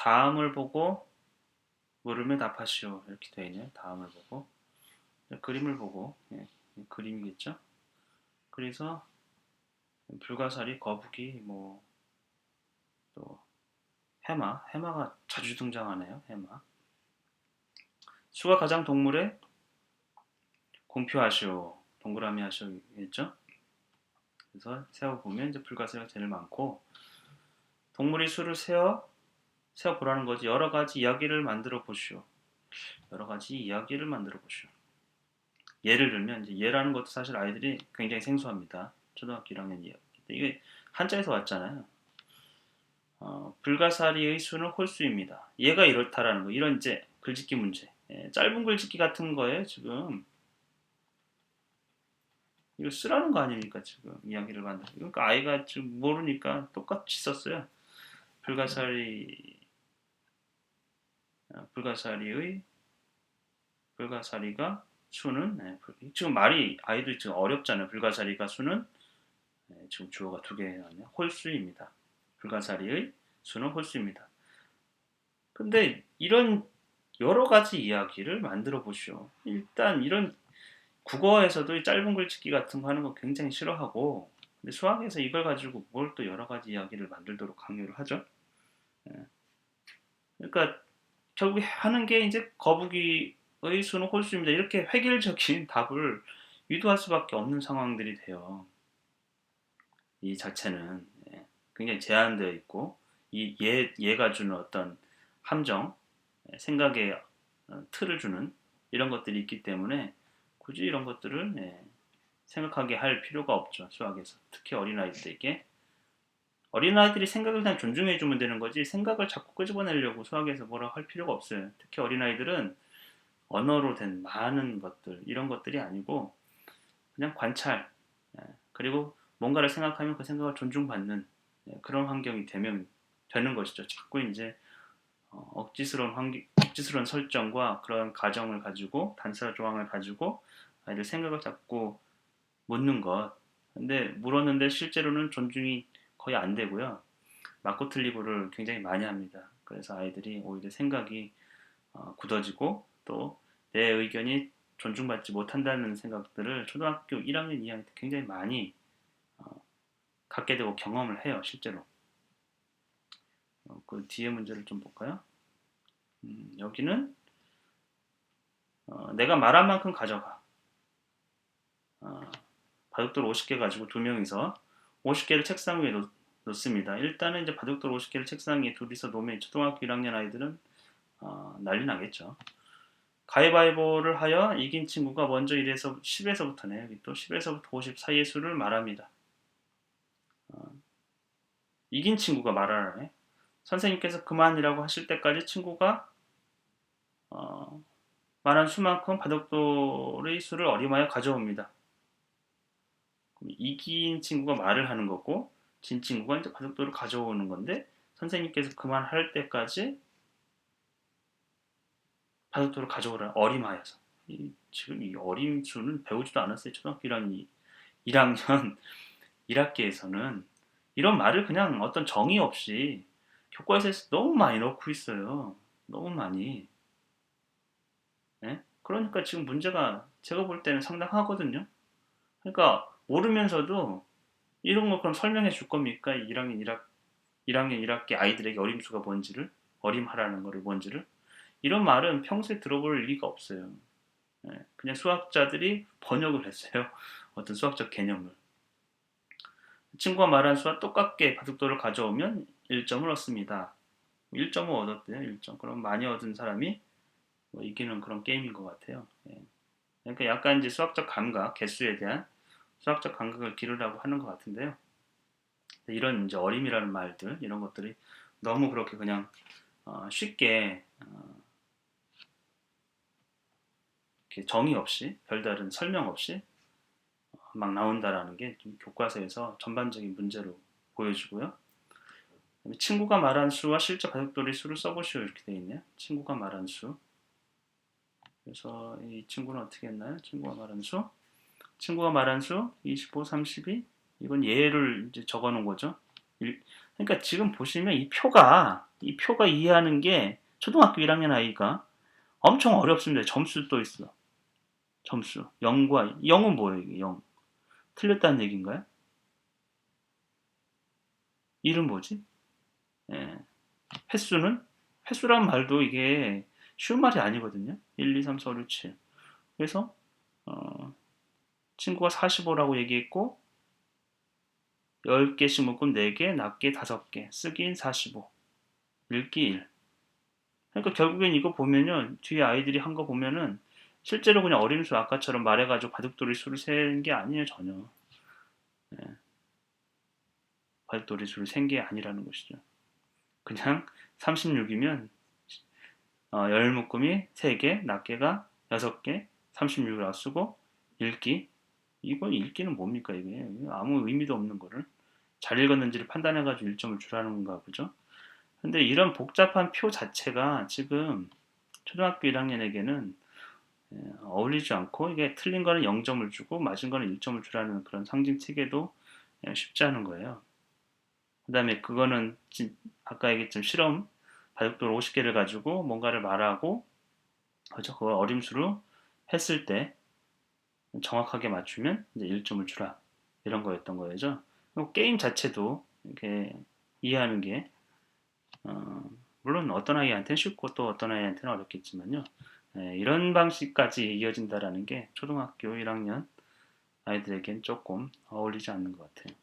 다음을 보고 물음에 답하시오 이렇게 되어 있네요. 다음을 보고 그림을 보고 예, 그림이겠죠. 그래서 불가사리, 거북이, 뭐 또 해마, 해마가 자주 등장하네요. 해마. 수가 가장 동물에 공표하시오, 동그라미 하시오겠죠. 그래서 세어 보면 이제 불가사리가 제일 많고 동물이 수를 세어 세어 보라는 거지. 여러 가지 이야기를 만들어 보시오. 여러 가지 이야기를 만들어 보시오. 예를 들면 이제 예라는 것도 사실 아이들이 굉장히 생소합니다. 초등학교 1학년 이야기. 이게 한자에서 왔잖아요. 어, 불가사리의 수는 홀수입니다. 얘가 이렇다라는 거. 이런 이제 글짓기 문제. 예, 짧은 글짓기 같은 거에 지금 이거 쓰라는 거 아닙니까 지금 이야기를 만들. 그러니까 아이가 지금 모르니까 똑같이 썼어요. 불가사리 아, 불가사리의 불가사리가 수는 네, 불- 지금 말이 아이들 지금 어렵잖아요. 불가사리가 수는 네, 지금 주어가 두 개 나왔네요. 홀수입니다. 불가사리의 수는 홀수입니다. 근데 이런 여러 가지 이야기를 만들어 보시오. 일단 이런 국어에서도 이 짧은 글짓기 같은 거 하는 거 굉장히 싫어하고 근데 수학에서 이걸 가지고 뭘 또 여러 가지 이야기를 만들도록 강요를 하죠. 예. 그러니까 결국 하는 게 이제 거북이의 수는 홀수입니다. 이렇게 획일적인 답을 유도할 수밖에 없는 상황들이 돼요. 이 자체는 예, 굉장히 제한되어 있고 이 얘, 얘가 주는 어떤 함정, 예, 생각의 어, 틀을 주는 이런 것들이 있기 때문에 굳이 이런 것들을 예, 생각하게 할 필요가 없죠. 수학에서. 특히 어린아이들에게. 어린아이들이 생각을 그냥 존중해주면 되는 거지 생각을 자꾸 끄집어내려고 수학에서 뭐라고 할 필요가 없어요. 특히 어린아이들은 언어로 된 많은 것들 이런 것들이 아니고 그냥 관찰 예, 그리고 뭔가를 생각하면 그 생각을 존중받는 예, 그런 환경이 되면 되는 것이죠. 자꾸 이제 어, 억지스러운 환기, 억지스러운 설정과 그런 가정을 가지고 단서 조항을 가지고 아이들 생각을 자꾸 묻는 것. 근데 물었는데 실제로는 존중이 거의 안 되고요. 맞고 틀리고를 굉장히 많이 합니다. 그래서 아이들이 오히려 생각이 어, 굳어지고 또 내 의견이 존중받지 못한다는 생각들을 초등학교 1학년, 2학년 때 굉장히 많이 어, 갖게 되고 경험을 해요, 실제로. 어, 그 뒤에 문제를 좀 볼까요? 음, 여기는 어, 내가 말한 만큼 가져가. 어, 바둑돌 50개 가지고 두 명이서 50개를 책상 위에 놓, 놓습니다. 일단은 이제 바둑돌 50개를 책상 위에 둘이서 놓으면 초등학교 1학년 아이들은 어, 난리 나겠죠. 가위바위보를 하여 이긴 친구가 먼저 1에서 10에서부터네 여기 또 10에서부터 50 사이의 수를 말합니다. 어, 이긴 친구가 말하라네. 선생님께서 그만이라고 하실 때까지 친구가 어, 말한 수만큼 바둑돌의 수를 어림하여 가져옵니다. 이긴 친구가 말을 하는 거고 진 친구가 이제 바둑돌을 가져오는 건데 선생님께서 그만할 때까지 바둑돌을 가져오라 어림하여서. 이, 지금 이 어림 수는 배우지도 않았어요 초등학교 1학년 1학년 1학기에서는 이런 말을 그냥 어떤 정의 없이 교과서에 너무 많이 넣고 있어요. 너무 많이. 네? 그러니까 지금 문제가 제가 볼 때는 상당하거든요. 그러니까 모르면서도 이런 거 그럼 설명해 줄 겁니까? 1학년 1학 1학년 1학기 아이들에게 어림수가 뭔지를 어림하라는 거를 뭔지를 이런 말은 평소에 들어볼 리가 없어요. 예, 그냥 수학자들이 번역을 했어요. 어떤 수학적 개념을. 친구가 말한 수와 똑같게 바둑돌을 가져오면 1점을 얻습니다. 1점을 얻었대요. 1점. 그럼 많이 얻은 사람이 뭐 이기는 그런 게임인 것 같아요. 예. 그러니까 약간 이제 수학적 감각, 개수에 대한 수학적 감각을 기르라고 하는 것 같은데요. 이런 이제 어림이라는 말들 이런 것들이 너무 그렇게 그냥 어, 쉽게 어, 이렇게 정의 없이 별다른 설명 없이 어, 막 나온다라는 게좀 교과서에서 전반적인 문제로 보여지고요. 친구가 말한 수와 실제 바둑돌이 수를 써보시오 이렇게 돼 있네요. 친구가 말한 수. 그래서 이 친구는 어떻게 했나요? 친구가 말한 수. 친구가 말한 수 25, 32 이건 예를 이제 적어 놓은 거죠. 일, 그러니까 지금 보시면 이 표가 이 표가 이해하는 게 초등학교 1학년 아이가 엄청 어렵습니다. 점수 또 있어. 점수. 0과 0은 뭐예요? 이게 0. 틀렸다는 얘기인가요? 1은 뭐지? 예. 횟수는 횟수란 말도 이게 쉬운 말이 아니거든요. 1, 2, 3, 4, 5, 6, 7. 그래서 어, 친구가 45라고 얘기했고 10개씩 묶으면 4개, 낱개 5개, 쓰기인 45, 읽기 1. 그러니까 결국엔 이거 보면요. 뒤에 아이들이 한 거 보면은 실제로 그냥 어림수 아까처럼 말해가지고 바둑돌이 수를 세는 게 아니에요 전혀. 예. 바둑돌이 수를 센 게 아니라는 것이죠. 그냥 36이면 어, 열 묶음이 3개, 낱개가 6개, 36을 쓰고 읽기 이건 읽기는 뭡니까 이게 아무 의미도 없는 거를 잘 읽었는지를 판단해가지고 1점을 주라는 건가 보죠. 근데 이런 복잡한 표 자체가 지금 초등학교 1학년에게는 예, 어울리지 않고 이게 틀린 거는 0점을 주고 맞은 거는 1점을 주라는 그런 상징 체계도 예, 쉽지 않은 거예요. 그 다음에 그거는 진- 아까 얘기했던 실험 바둑돌 50개를 가지고 뭔가를 말하고 그죠? 그걸 어림수로 했을 때 정확하게 맞추면 이제 1점을 주라 이런 거였던 거죠. 게임 자체도 이렇게 이해하는 게 어, 물론 어떤 아이한테는 쉽고 또 어떤 아이한테는 어렵겠지만요. 예, 이런 방식까지 이어진다라는 게 초등학교 1학년 아이들에겐 조금 어울리지 않는 것 같아요.